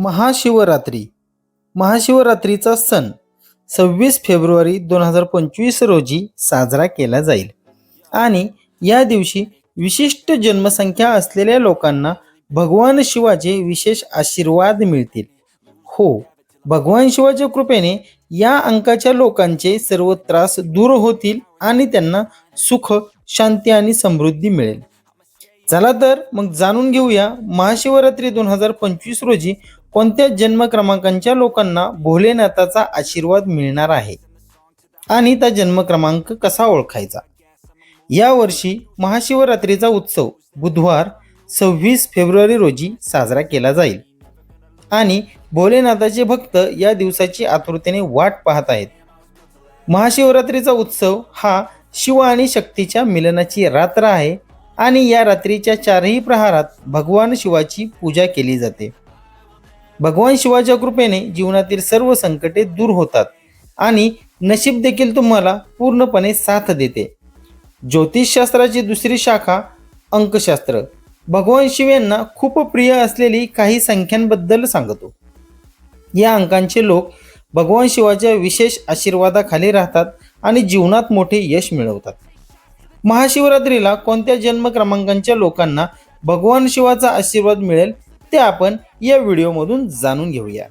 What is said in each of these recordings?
महाशिवरात्री. महाशिवरात्रीचा सण सव्वीस फेब्रुवारी दोन हजार पंचवीस रोजी साजरा केला जाईल. आणि या दिवशी विशिष्ट जन्मसंख्या असलेल्या लोकांना भगवान शिवाचे विशेष आशीर्वाद मिळतील. हो भगवान शिवाच्या कृपेने या अंकाच्या लोकांचे सर्व त्रास दूर होतील आणि त्यांना सुख शांती आणि समृद्धी मिळेल. चला तर मग जाणून घेऊया महाशिवरात्री दोन हजार पंचवीस रोजी कोणत्या जन्म क्रमांकांच्या लोकांना भोलेनाथाचा आशीर्वाद मिळणार आहे? आणि त्या जन्म क्रमांक कसा ओळखायचा? यावर्षी महाशिवरात्रीचा उत्सव बुधवार सव्वीस फेब्रुवारी रोजी साजरा केला जाईल. आणि भोलेनाथाचे भक्त या दिवसाची आतुरतेने वाट पाहत आहेत. महाशिवरात्रीचा उत्सव हा शिव आणि शक्तीच्या मिलनाची रात्र आहे. आणि या रात्रीच्या चारही प्रहारात भगवान शिवाची पूजा केली जाते. भगवान शिवाच्या कृपेने जीवनातील सर्व संकटे दूर होतात आणि नशीब देखील तुम्हाला पूर्णपणे साथ देते. ज्योतिषशास्त्राची दुसरी शाखा अंकशास्त्र. भगवान शिव यांना खूप प्रिय असलेली काही संख्यांबद्दल सांगतो. या अंकांचे लोक भगवान शिवाच्या विशेष आशीर्वादाखाली राहतात आणि जीवनात मोठे यश मिळवतात. महाशिवरात्रीला कोणत्या जन्म क्रमांकांच्या लोकांना भगवान शिवाचा आशीर्वाद मिळेल? ते आपण या व्हिडिओमधून जाणून घेऊया.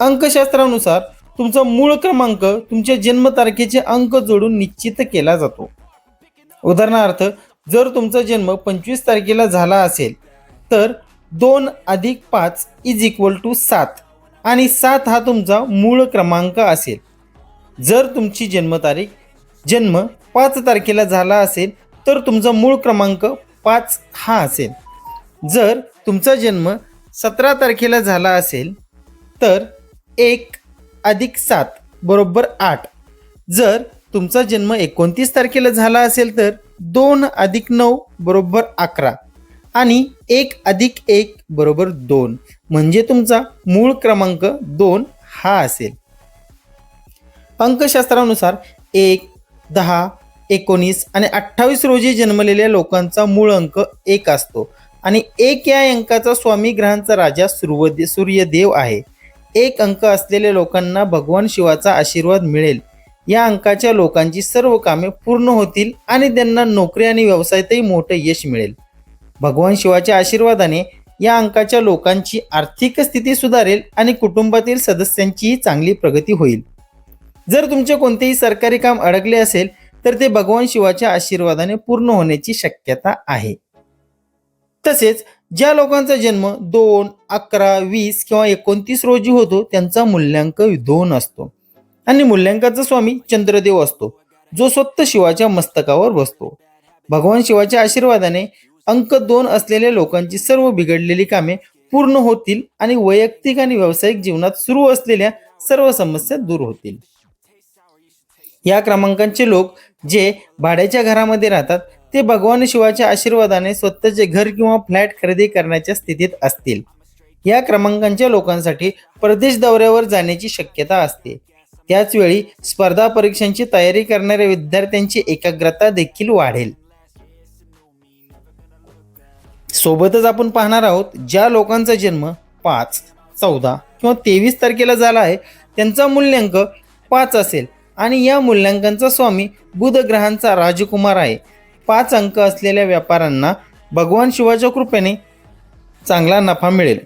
अंकशास्त्रानुसार तुमचा मूळ क्रमांक तुमच्या जन्मतारखेचे अंक जोडून निश्चित केला जातो. उदाहरणार्थ जर तुमचा जन्म पंचवीस तारखेला झाला असेल तर दोन अधिक पाच इज इक्वल टू सात आणि सात हा तुमचा मूळ क्रमांक असेल. जर तुमची जन्मतारीख जन्म पाच तारखेला झाला असेल तर तुमचा मूळ क्रमांक पाच हा असेल. जर तुमचा जन्म सतरा तारखेला झाला असेल तर एक अधिक सात बरोबर आठ. जर तुमचा जन्म एकोणतीस तारखेला झाला असेल तर दोन अधिक नऊ बरोबर अकरा आणि एक अधिक एक बरोबर दोन. म्हणजे तुमचा मूळ क्रमांक दोन हा असेल. अंकशास्त्रानुसार एक दहा एकोणीस आणि अठ्ठावीस रोजी जन्मलेल्या लोकांचा मूळ अंक एक असतो. आणि एक या अंकाचा स्वामी ग्रहांचा राजा सूर्य सूर्यदेव आहे. एक अंक असलेल्या लोकांना भगवान शिवाचा आशीर्वाद मिळेल. या अंकाच्या लोकांची सर्व कामे पूर्ण होतील आणि त्यांना नोकरी आणि व्यवसायातही मोठं यश मिळेल. भगवान शिवाच्या आशीर्वादाने या अंकाच्या लोकांची आर्थिक स्थिती सुधारेल आणि कुटुंबातील सदस्यांचीही चांगली प्रगती होईल. जर तुमचे कोणतेही सरकारी काम अडकले असेल तर ते भगवान शिवाच्या आशीर्वादाने पूर्ण होण्याची शक्यता आहे. तसेच ज्या लोकांचा जन्म दोन अकरा वीस किंवा एकोणतीस रोजी होतो त्यांचा मूल्यांक दोन असतो. आणि मूल्यांकाचा स्वामी चंद्रदेव असतो जो स्वतः शिवाच्या मस्तकावर बसतो. भगवान शिवाच्या आशीर्वादाने अंक दोन असलेल्या लोकांची सर्व बिघडलेली कामे पूर्ण होतील आणि वैयक्तिक आणि व्यावसायिक जीवनात सुरू असलेल्या सर्व समस्या दूर होतील. या क्रमांकांचे लोक जे भाड्याच्या घरामध्ये राहतात ते भगवान शिवाच्या आशीर्वादाने स्वतःचे घर किंवा फ्लॅट खरेदी करण्याच्या स्थितीत असतील. या क्रमांकांच्या लोकांसाठी परदेश दौऱ्यावर जाण्याची शक्यता असते. त्याचवेळी स्पर्धा परीक्षांची तयारी करणाऱ्या विद्यार्थ्यांची एकाग्रता देखील वाढेल. सोबतच आपण पाहणार आहोत ज्या लोकांचा जन्म पाच चौदा किंवा तेवीस तारखेला झाला आहे त्यांचा मूल्यांक पाच असेल. आणि या मूल्यांकांचा स्वामी बुध ग्रहांचा राजकुमार आहे. पाच अंक असलेल्या व्यापाऱ्यांना भगवान शिवाच्या कृपेने चांगला नफा मिळेल.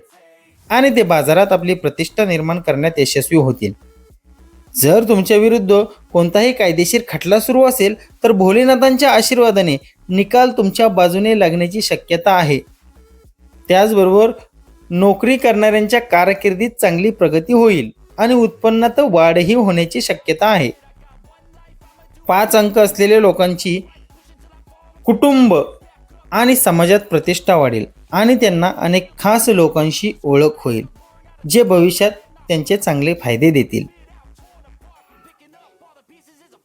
आणि ते बाजारात आपली प्रतिष्ठा निर्माण करण्यात यशस्वी होतील. जर तुमच्या विरुद्ध कोणताही कायदेशीर खटला सुरू असेल तर भोलेनाथांच्या आशीर्वादाने निकाल तुमच्या बाजूने लागण्याची शक्यता आहे. त्याचबरोबर नोकरी करणाऱ्यांच्या कारकिर्दीत चांगली प्रगती होईल आणि उत्पन्नात वाढही होण्याची शक्यता आहे. पाच अंक असलेल्या लोकांची कुटुंब आणि समाजात प्रतिष्ठा वाढेल आणि त्यांना अनेक खास लोकांशी ओळख होईल जे भविष्यात त्यांचे चांगले फायदे देतील.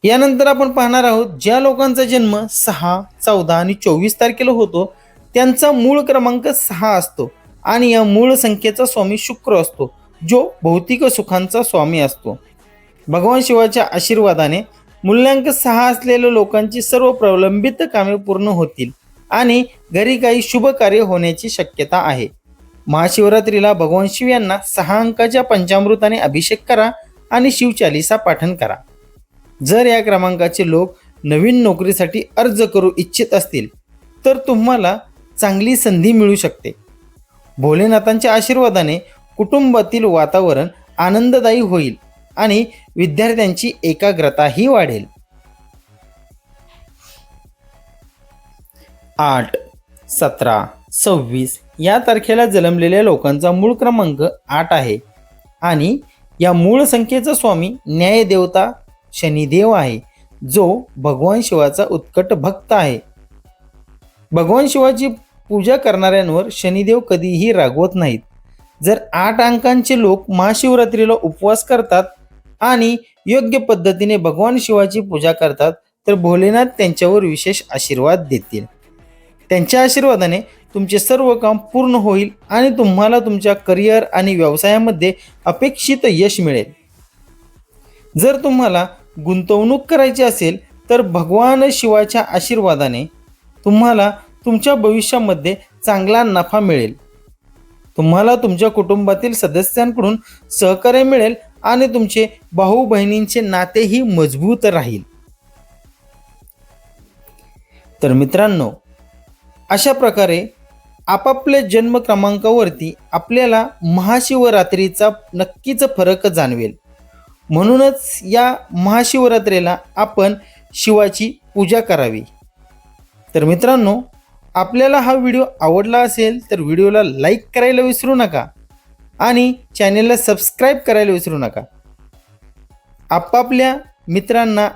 यानंतर आपण पाहणार आहोत ज्या लोकांचा जन्म सहा चौदा आणि चोवीस तारखेला होतो त्यांचा मूळ क्रमांक सहा असतो आणि या मूळ संख्येचा स्वामी शुक्र असतो जो भौतिक सुखांचा स्वामी असतो. भगवान शिवाच्या आशीर्वादाने मूल्यांक सहा असलेल्या लोकांची सर्व प्रलंबित कामे पूर्ण होतील आणि घरी काही शुभ कार्य होण्याची शक्यता आहे. महाशिवरात्रीला भगवान शिव यांना सहा अंकाच्या पंचामृताने अभिषेक करा आणि शिवचालिसा पाठन करा. जर या क्रमांकाचे लोक नवीन नोकरीसाठी अर्ज करू इच्छित असतील तर तुम्हाला चांगली संधी मिळू शकते. भोलेनाथांच्या आशीर्वादाने कुटुंबातील वातावरण आनंददायी होईल. आणि विद्यार्थ्यांची एकाग्रताही वाढेल. आठ सतरा सव्वीस या तारखेला जन्मलेल्या लोकांचा मूळ क्रमांक आठ आहे आणि या मूळ संख्येचा स्वामी न्यायदेवता शनिदेव आहे जो भगवान शिवाचा उत्कट भक्त आहे. भगवान शिवाची पूजा करणाऱ्यांवर शनिदेव कधीही रागवत नाहीत. जर आठ अंकांचे लोक महाशिवरात्रीला उपवास करतात आणि योग्य पद्धतीने भगवान शिवाची पूजा करतात तर भोलेनाथ त्यांच्यावर विशेष आशीर्वाद देतील. त्यांच्या आशीर्वादाने तुमचे सर्व काम पूर्ण होईल आणि तुम्हाला तुमच्या करिअर आणि व्यवसायामध्ये अपेक्षित यश मिळेल. जर तुम्हाला गुंतवणूक करायची असेल तर भगवान शिवाच्या आशीर्वादाने तुम्हाला तुमच्या भविष्यामध्ये चांगला नफा मिळेल. तुम्हाला तुमच्या कुटुंबातील सदस्यांकडून सहकार्य मिळेल आणि तुमचे भाऊ बहिणींचे नातेही मजबूत राहील. तर मित्रांनो अशा प्रकारे आपापल्या जन्म क्रमांकावरती आपल्याला महाशिवरात्रीचा नक्कीच फरक जाणवेल. म्हणूनच या महाशिवरात्रीला आपण शिवाची पूजा करावी. तर मित्रांनो आपल्याला हा व्हिडिओ आवडला असेल तर व्हिडिओला लाईक करायला विसरू नका. आणि चॅनेलला सबस्क्राईब करायला विसरू नका. आपापल्या मित्रांना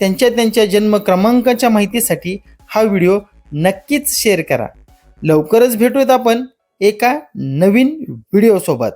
त्यांच्या त्यांच्या जन्म क्रमांकाच्या माहितीसाठी हा व्हिडिओ नक्कीच शेअर करा. लवकरच भेटूयात आपण एका नवीन व्हिडिओसोबत.